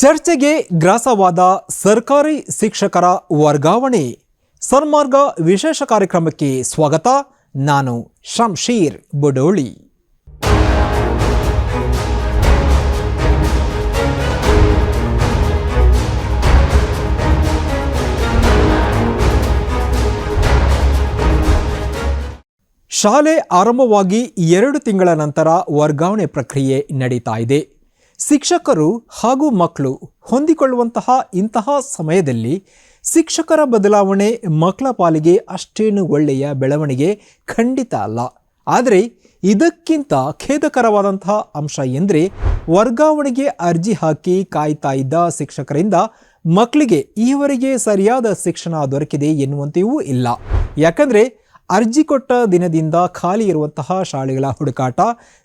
ಚರ್ಚೆಗೆ ಗ್ರಾಸವಾದ ಸರ್ಕಾರಿ ಶಿಕ್ಷಕರ ವರ್ಗಾವಣೆ. ಸನ್ಮಾರ್ಗ ವಿಶೇಷ ಕಾರ್ಯಕ್ರಮಕ್ಕೆ ಸ್ವಾಗತ. ನಾನು ಶಂಶೀರ್ ಬುಡೋಳಿ. ಶಾಲೆ ಆರಂಭವಾಗಿ ಎರಡು ತಿಂಗಳ ನಂತರ ವರ್ಗಾವಣೆ ಪ್ರಕ್ರಿಯೆ ನಡೀತಾ ಇದೆ. ಶಿಕ್ಷಕರು ಹಾಗೂ ಮಕ್ಕಳು ಹೊಂದಿಕೊಳ್ಳುವಂತಹ ಇಂತಹ ಸಮಯದಲ್ಲಿ ಶಿಕ್ಷಕರ ಬದಲಾವಣೆ ಮಕ್ಕಳ ಪಾಲಿಗೆ ಅಷ್ಟೇನು ಒಳ್ಳೆಯ ಬೆಳವಣಿಗೆ ಖಂಡಿತ ಅಲ್ಲ. ಆದರೆ ಇದಕ್ಕಿಂತ ಖೇದಕರವಾದಂತಹ ಅಂಶ ಎಂದರೆ ವರ್ಗಾವಣೆಗೆ ಅರ್ಜಿ ಹಾಕಿ ಕಾಯ್ತಾ ಇದ್ದ ಶಿಕ್ಷಕರಿಂದ ಮಕ್ಕಳಿಗೆ ಈವರೆಗೆ ಸರಿಯಾದ ಶಿಕ್ಷಣ ದೊರಕಿದೆ ಎನ್ನುವಂತೆಯೂ ಇಲ್ಲ. ಯಾಕಂದರೆ ಅರ್ಜಿ ಕೊಟ್ಟ ದಿನದಿಂದ ಖಾಲಿ ಇರುವಂತಹ ಶಾಲೆಗಳ ಹುಡುಕಾಟ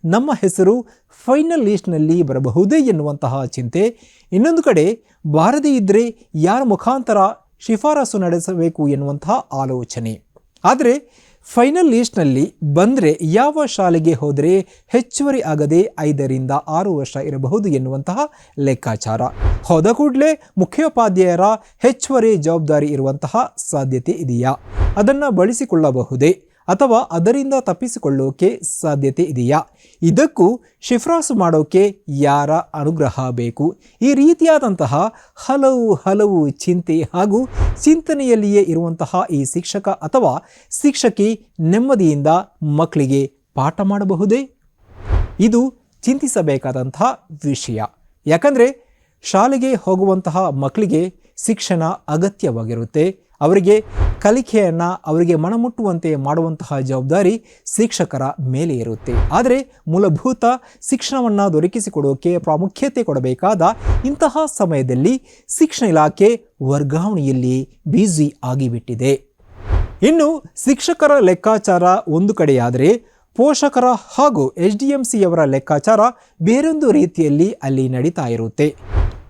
ನಮ್ಮ ಹೆಸರು ಫೈನಲ್ ಲಿಸ್ಟ್ನಲ್ಲಿ ಬರಬಹುದೇ ಎನ್ನುವಂತಹ ಚಿಂತೆ. ಇನ್ನೊಂದು ಕಡೆ ಬಾರದೇ ಇದ್ದರೆ ಯಾರ ಮುಖಾಂತರ ಶಿಫಾರಸು ನಡೆಸಬೇಕು ಎನ್ನುವಂತಹ ಆಲೋಚನೆ. ಆದರೆ ಫೈನಲ್ ಲಿಸ್ಟ್ನಲ್ಲಿ ಬಂದರೆ ಯಾವ ಶಾಲೆಗೆ ಹೋದರೆ ಹೆಚ್ಚುವರಿ ಆಗದೆ ಐದರಿಂದ ಆರು ವರ್ಷ ಇರಬಹುದು ಎನ್ನುವಂತಹ ಲೆಕ್ಕಾಚಾರ. ಹೋದ ಕೂಡಲೇ ಮುಖ್ಯೋಪಾಧ್ಯಾಯರ ಹೆಚ್ಚುವರಿ ಜವಾಬ್ದಾರಿ ಇರುವಂತಹ ಸಾಧ್ಯತೆ ಇದೆಯಾ? ಅದನ್ನು ಬಳಸಿಕೊಳ್ಳಬಹುದೇ? ಅಥವಾ ಅದರಿಂದ ತಪ್ಪಿಸಿಕೊಳ್ಳೋಕೆ ಸಾಧ್ಯತೆ ಇದೆಯಾ? ಇದಕ್ಕೂ ಶಿಫಾರಸು ಮಾಡೋಕೆ ಯಾರ ಅನುಗ್ರಹ ಬೇಕು? ಈ ರೀತಿಯಾದಂತಹ ಹಲವು ಹಲವು ಚಿಂತೆ ಹಾಗೂ ಚಿಂತನೆಯಲ್ಲಿಯೇ ಇರುವಂತಹ ಈ ಶಿಕ್ಷಕ ಅಥವಾ ಶಿಕ್ಷಕಿ ನೆಮ್ಮದಿಯಿಂದ ಮಕ್ಕಳಿಗೆ ಪಾಠ ಮಾಡಬಹುದೇ? ಇದು ಚಿಂತಿಸಬೇಕಾದಂತಹ ವಿಷಯ. ಯಾಕಂದರೆ ಶಾಲೆಗೆ ಹೋಗುವಂತಹ ಮಕ್ಕಳಿಗೆ ಶಿಕ್ಷಣ ಅಗತ್ಯವಾಗಿರುತ್ತೆ. ಅವರಿಗೆ ಕಲಿಕೆಯನ್ನು ಅವರಿಗೆ ಮನಮುಟ್ಟುವಂತೆ ಮಾಡುವಂತಹ ಜವಾಬ್ದಾರಿ ಶಿಕ್ಷಕರ ಮೇಲೆ ಇರುತ್ತೆ. ಆದರೆ ಮೂಲಭೂತ ಶಿಕ್ಷಣವನ್ನು ದೊರಕಿಸಿಕೊಡೋಕೆ ಪ್ರಾಮುಖ್ಯತೆ ಕೊಡಬೇಕಾದ ಇಂತಹ ಸಮಯದಲ್ಲಿ ಶಿಕ್ಷಣ ಇಲಾಖೆ ವರ್ಗಾವಣೆಯಲ್ಲಿ ಬ್ಯುಸಿ ಆಗಿಬಿಟ್ಟಿದೆ. ಇನ್ನು ಶಿಕ್ಷಕರ ಲೆಕ್ಕಾಚಾರ ಒಂದು ಕಡೆಯಾದರೆ ಪೋಷಕರ ಹಾಗೂ ಎಚ್ ಡಿ ಎಂ ಸಿಯವರ ಲೆಕ್ಕಾಚಾರ ಬೇರೊಂದು ರೀತಿಯಲ್ಲಿ ಅಲ್ಲಿ ನಡೀತಾ ಇರುತ್ತೆ.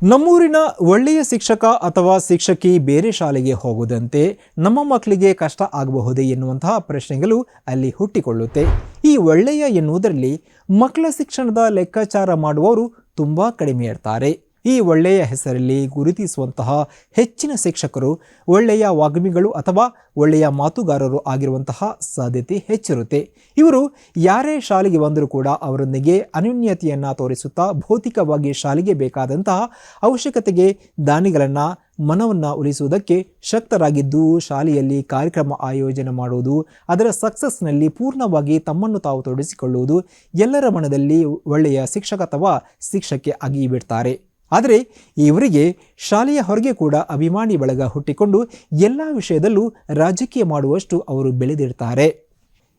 ನಮ್ಮೂರಿನ ಒಳ್ಳೆಯ ಶಿಕ್ಷಕ ಅಥವಾ ಶಿಕ್ಷಕಿ ಬೇರೆ ಶಾಲೆಗೆ ಹೋಗುವುದಂತೆ ನಮ್ಮ ಮಕ್ಕಳಿಗೆ ಕಷ್ಟ ಆಗಬಹುದೇ ಎನ್ನುವಂತಹ ಪ್ರಶ್ನೆಗಳು ಅಲ್ಲಿ ಹುಟ್ಟಿಕೊಳ್ಳುತ್ತೆ. ಈ ಒಳ್ಳೆಯ ಎನ್ನುವುದರಲ್ಲಿ ಮಕ್ಕಳ ಶಿಕ್ಷಣದ ಲೆಕ್ಕಾಚಾರ ಮಾಡುವವರು ತುಂಬ ಕಡಿಮೆ ಇರ್ತಾರೆ. ಈ ಒಳ್ಳೆಯ ಹೆಸರಲ್ಲಿ ಗುರುತಿಸುವಂತಹ ಹೆಚ್ಚಿನ ಶಿಕ್ಷಕರು, ಒಳ್ಳೆಯ ವಾಗ್ಮಿಗಳು ಅಥವಾ ಒಳ್ಳೆಯ ಮಾತುಗಾರರು ಆಗಿರುವಂತಹ ಸಾಧ್ಯತೆ ಹೆಚ್ಚಿರುತ್ತೆ. ಇವರು ಯಾರೇ ಶಾಲೆಗೆ ಬಂದರೂ ಕೂಡ ಅವರೊಂದಿಗೆ ಅನ್ಯೂನ್ಯತೆಯನ್ನು ತೋರಿಸುತ್ತಾ ಭೌತಿಕವಾಗಿ ಶಾಲೆಗೆ ಬೇಕಾದಂತಹ ಅವಶ್ಯಕತೆಗೆ ದಾನಿಗಳನ್ನು, ಮನವನ್ನು ಉಳಿಸುವುದಕ್ಕೆ ಶಕ್ತರಾಗಿದ್ದು ಶಾಲೆಯಲ್ಲಿ ಕಾರ್ಯಕ್ರಮ ಆಯೋಜನೆ ಮಾಡುವುದು, ಅದರ ಸಕ್ಸಸ್ನಲ್ಲಿ ಪೂರ್ಣವಾಗಿ ತಮ್ಮನ್ನು ತಾವು ತೊಡಗಿಸಿಕೊಳ್ಳುವುದು ಎಲ್ಲರ ಮನದಲ್ಲಿ ಒಳ್ಳೆಯ ಶಿಕ್ಷಕ ಅಥವಾ ಶಿಕ್ಷಕಿ ಆಗಿ ಬಿಡ್ತಾರೆ ಆದರೆ ಇವರಿಗೆ ಶಾಲೆಯ ಹೊರಗೆ ಕೂಡ ಅಭಿಮಾನಿ ಬಳಗ ಹುಟ್ಟಿಕೊಂಡು ಎಲ್ಲ ವಿಷಯದಲ್ಲೂ ರಾಜಕೀಯ ಮಾಡುವಷ್ಟು ಅವರು ಬೆಳೆದಿರ್ತಾರೆ.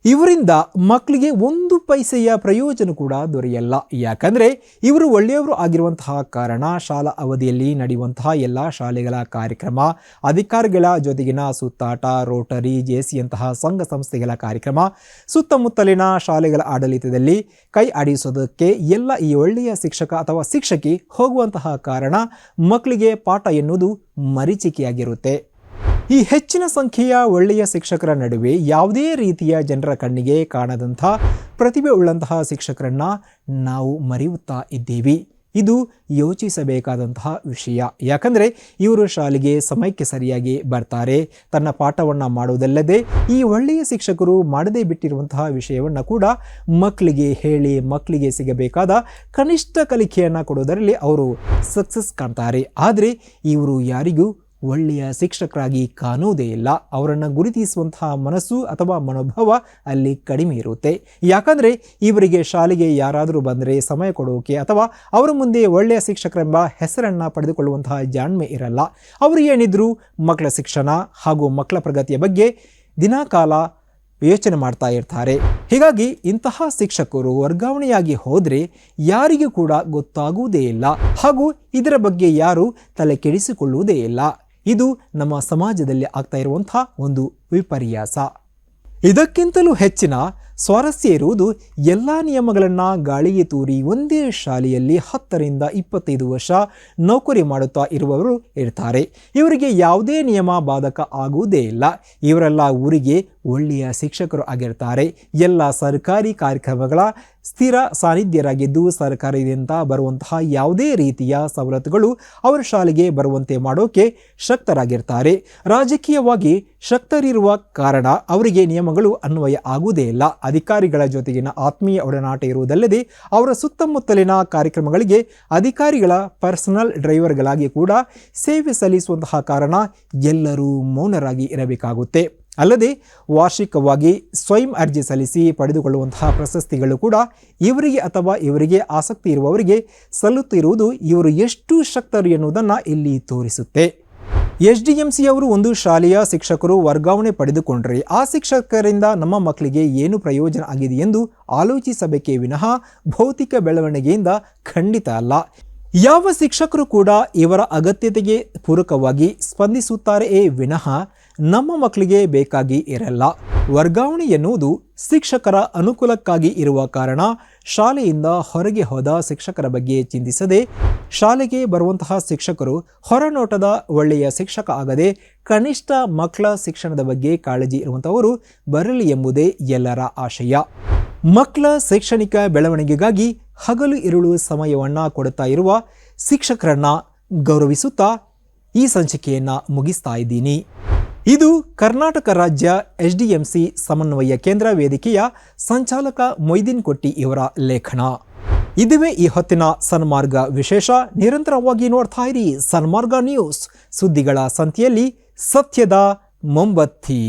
ಇವರಿಂದ ಮಕ್ಕಳಿಗೆ ಒಂದು ಪೈಸೆಯ ಪ್ರಯೋಜನ ಕೂಡ ದೊರೆಯಲ್ಲ. ಯಾಕಂದರೆ ಇವರು ಒಳ್ಳೆಯವರು ಆಗಿರುವಂತಹ ಕಾರಣ ಶಾಲಾ ಅವಧಿಯಲ್ಲಿ ನಡೆಯುವಂತಹ ಎಲ್ಲ ಶಾಲೆಗಳ ಕಾರ್ಯಕ್ರಮ, ಅಧಿಕಾರಿಗಳ ಜೊತೆಗಿನ ಸುತ್ತಾಟ, ರೋಟರಿ ಜೆಸಿಯಂತಹ ಸಂಘ ಸಂಸ್ಥೆಗಳ ಕಾರ್ಯಕ್ರಮ, ಸುತ್ತಮುತ್ತಲಿನ ಶಾಲೆಗಳ ಆಡಳಿತದಲ್ಲಿ ಕೈ ಆಡಿಸೋದಕ್ಕೆ ಎಲ್ಲ ಈ ಒಳ್ಳೆಯ ಶಿಕ್ಷಕ ಅಥವಾ ಶಿಕ್ಷಕಿ ಹೋಗುವಂತಹ ಕಾರಣ ಮಕ್ಕಳಿಗೆ ಪಾಠ ಎನ್ನುವುದು ಮರೀಚಿಕೆಯಾಗಿರುತ್ತೆ. ಈ ಹೆಚ್ಚಿನ ಸಂಖ್ಯೆಯ ಒಳ್ಳೆಯ ಶಿಕ್ಷಕರ ನಡುವೆ ಯಾವುದೇ ರೀತಿಯ ಜನರ ಕಣ್ಣಿಗೆ ಕಾಣದಂಥ ಪ್ರತಿಭೆ ಉಳ್ಳಂತಹ ಶಿಕ್ಷಕರನ್ನ ನಾವು ಮರೆಯುತ್ತಾ ಇದ್ದೀವಿ. ಇದು ಯೋಚಿಸಬೇಕಾದಂತಹ ವಿಷಯ. ಯಾಕಂದರೆ ಇವರು ಶಾಲೆಗೆ ಸಮಯಕ್ಕೆ ಸರಿಯಾಗಿ ಬರ್ತಾರೆ. ತನ್ನ ಪಾಠವನ್ನು ಮಾಡುವುದಲ್ಲದೆ ಈ ಒಳ್ಳೆಯ ಶಿಕ್ಷಕರು ಮಾಡದೇ ಬಿಟ್ಟಿರುವಂತಹ ವಿಷಯವನ್ನು ಕೂಡ ಮಕ್ಕಳಿಗೆ ಹೇಳಿ ಮಕ್ಕಳಿಗೆ ಸಿಗಬೇಕಾದ ಕನಿಷ್ಠ ಕಲಿಕೆಯನ್ನು ಕೊಡುವುದರಲ್ಲಿ ಅವರು ಸಕ್ಸಸ್ ಕಾಣ್ತಾರೆ. ಆದರೆ ಇವರು ಯಾರಿಗೂ ಒಳ್ಳೆಯ ಶಿಕ್ಷಕರಾಗಿ ಕಾಣುವುದೇ ಇಲ್ಲ. ಅವರನ್ನು ಗುರುತಿಸುವಂತಹ ಮನಸ್ಸು ಅಥವಾ ಮನೋಭಾವ ಅಲ್ಲಿ ಕಡಿಮೆ ಇರುತ್ತೆ. ಯಾಕಂದರೆ ಇವರಿಗೆ ಶಾಲೆಗೆ ಯಾರಾದರೂ ಬಂದರೆ ಸಮಯ ಕೊಡೋಕೆ ಅಥವಾ ಅವರ ಮುಂದೆ ಒಳ್ಳೆಯ ಶಿಕ್ಷಕರೆಂಬ ಹೆಸರನ್ನು ಪಡೆದುಕೊಳ್ಳುವಂತಹ ಜಾಣ್ಮೆ ಇರಲ್ಲ. ಅವರು ಏನಿದ್ರು ಮಕ್ಕಳ ಶಿಕ್ಷಣ ಹಾಗೂ ಮಕ್ಕಳ ಪ್ರಗತಿಯ ಬಗ್ಗೆ ದಿನಕಾಲ ಯೋಚನೆ ಮಾಡ್ತಾ ಇರ್ತಾರೆ. ಹೀಗಾಗಿ ಇಂತಹ ಶಿಕ್ಷಕರು ವರ್ಗಾವಣೆಯಾಗಿ ಹೋದರೆ ಯಾರಿಗೂ ಕೂಡ ಗೊತ್ತಾಗುವುದೇ ಇಲ್ಲ ಹಾಗೂ ಇದರ ಬಗ್ಗೆ ಯಾರು ತಲೆ ಕೆಡಿಸಿಕೊಳ್ಳುವುದೇ ಇಲ್ಲ. ಇದು ನಮ್ಮ ಸಮಾಜದಲ್ಲಿ ಆಗ್ತಾ ಇರುವಂತಹ ಒಂದು ವಿಪರ್ಯಾಸ. ಇದಕ್ಕಿಂತಲೂ ಹೆಚ್ಚಿನ ಸ್ವಾರಸ್ಯ ಇರುವುದು ಎಲ್ಲ ನಿಯಮಗಳನ್ನು ಗಾಳಿಗೆ ತೂರಿ ಒಂದೇ ಶಾಲೆಯಲ್ಲಿ ಹತ್ತರಿಂದ ಇಪ್ಪತ್ತೈದು ವರ್ಷ ನೌಕರಿ ಮಾಡುತ್ತಾ ಇರುವವರು ಇರ್ತಾರೆ. ಇವರಿಗೆ ಯಾವುದೇ ನಿಯಮ ಬಾಧಕ ಆಗುವುದೇ ಇಲ್ಲ. ಇವರೆಲ್ಲ ಊರಿಗೆ ಒಳ್ಳೆಯ ಶಿಕ್ಷಕರು ಆಗಿರ್ತಾರೆ. ಎಲ್ಲ ಸರ್ಕಾರಿ ಕಾರ್ಯಕ್ರಮಗಳ ಸ್ಥಿರ ಸಾನ್ನಿಧ್ಯರಾಗಿದ್ದು ಸರ್ಕಾರದಿಂದ ಬರುವಂತಹ ಯಾವುದೇ ರೀತಿಯ ಸವಲತ್ತುಗಳು ಅವರ ಶಾಲೆಗೆ ಬರುವಂತೆ ಮಾಡೋಕೆ ಶಕ್ತರಾಗಿರ್ತಾರೆ. ರಾಜಕೀಯವಾಗಿ ಶಕ್ತರಿರುವ ಕಾರಣ ಅವರಿಗೆ ನಿಯಮಗಳು ಅನ್ವಯ ಆಗುವುದೇ ಇಲ್ಲ. ಅಧಿಕಾರಿಗಳ ಜೊತೆಗಿನ ಆತ್ಮೀಯ ಒಡನಾಟ ಇರುವುದಲ್ಲದೆ ಅವರ ಸುತ್ತಮುತ್ತಲಿನ ಕಾರ್ಯಕ್ರಮಗಳಿಗೆ ಅಧಿಕಾರಿಗಳ ಪರ್ಸನಲ್ ಡ್ರೈವರ್ಗಳಾಗಿ ಕೂಡ ಸೇವೆ ಸಲ್ಲಿಸುವಂತಹ ಕಾರಣ ಎಲ್ಲರೂ ಮೌನರಾಗಿ ಇರಬೇಕಾಗುತ್ತೆ. ಅಲ್ಲದೆ ವಾರ್ಷಿಕವಾಗಿ ಸ್ವಯಂ ಅರ್ಜಿ ಸಲ್ಲಿಸಿ ಪಡೆದುಕೊಳ್ಳುವಂತಹ ಪ್ರಶಸ್ತಿಗಳು ಕೂಡ ಇವರಿಗೆ ಅಥವಾ ಇವರಿಗೆ ಆಸಕ್ತಿ ಇರುವವರಿಗೆ ಸಲ್ಲುತ್ತಿರುವುದು ಇವರು ಎಷ್ಟು ಶಕ್ತರು ಎನ್ನುವುದನ್ನು ಇಲ್ಲಿ ತೋರಿಸುತ್ತೆ. ಎಚ್ ಡಿ ಎಂ ಸಿ ಅವರು ಒಂದು ಶಾಲೆಯ ಶಿಕ್ಷಕರು ವರ್ಗಾವಣೆ ಪಡೆದುಕೊಂಡರೆ ಆ ಶಿಕ್ಷಕರಿಂದ ನಮ್ಮ ಮಕ್ಕಳಿಗೆ ಏನು ಪ್ರಯೋಜನ ಆಗಿದೆ ಎಂದು ಆಲೋಚಿಸಬೇಕೇ ವಿನಃ ಭೌತಿಕ ಬೆಳವಣಿಗೆಯಿಂದ ಖಂಡಿತ ಅಲ್ಲ. ಯಾವ ಶಿಕ್ಷಕರು ಕೂಡ ಇವರ ಅಗತ್ಯತೆಗೆ ಪೂರಕವಾಗಿ ಸ್ಪಂದಿಸುತ್ತಾರೆಯೇ ವಿನಃ ನಮ್ಮ ಮಕ್ಕಳಿಗೆ ಬೇಕಾಗಿ ಇರಲ್ಲ. ವರ್ಗಾವಣೆ ಎನ್ನುವುದು ಶಿಕ್ಷಕರ ಅನುಕೂಲಕ್ಕಾಗಿ ಇರುವ ಕಾರಣ ಶಾಲೆಯಿಂದ ಹೊರಗೆ ಹೋದ ಶಿಕ್ಷಕರ ಬಗ್ಗೆ ಚಿಂತಿಸದೆ ಶಾಲೆಗೆ ಬರುವಂತಹ ಶಿಕ್ಷಕರು ಹೊರನೋಟದ ಒಳ್ಳೆಯ ಶಿಕ್ಷಕ ಆಗದೆ ಕನಿಷ್ಠ ಮಕ್ಕಳ ಶಿಕ್ಷಣದ ಬಗ್ಗೆ ಕಾಳಜಿ ಇರುವಂಥವರು ಬರಲಿ ಎಂಬುದೇ ಎಲ್ಲರ ಆಶಯ. ಮಕ್ಕಳ ಶೈಕ್ಷಣಿಕ ಬೆಳವಣಿಗೆಗಾಗಿ ಹಗಲು ಇರುಳು ಸಮಯವನ್ನು ಕೊಡುತ್ತಾ ಇರುವ ಶಿಕ್ಷಕರನ್ನ ಗೌರವಿಸುತ್ತಾ ಈ ಸಂಚಿಕೆಯನ್ನು ಮುಗಿಸ್ತಾ ಇದ್ದೀನಿ. ಇದು ಕರ್ನಾಟಕ ರಾಜ್ಯ ಎಚ್ ಡಿ ಎಂ ಸಿ ಸಮನ್ವಯ ಕೇಂದ್ರ ವೇದಿಕೆಯ ಸಂಚಾಲಕ ಮೊಯ್ದೀನ್ ಕೊಟ್ಟಿ ಇವರ ಲೇಖನ. ಇದುವೇ ಈ ಹೊತ್ತಿನ ಸನ್ಮಾರ್ಗ ವಿಶೇಷ. ನಿರಂತರವಾಗಿ ನೋಡ್ತಾ ಇರಿ ಸನ್ಮಾರ್ಗ ನ್ಯೂಸ್. ಸುದ್ದಿಗಳ ಸಂತೆಯಲ್ಲಿ ಸತ್ಯದ ಮೊಂಬತ್ತಿ.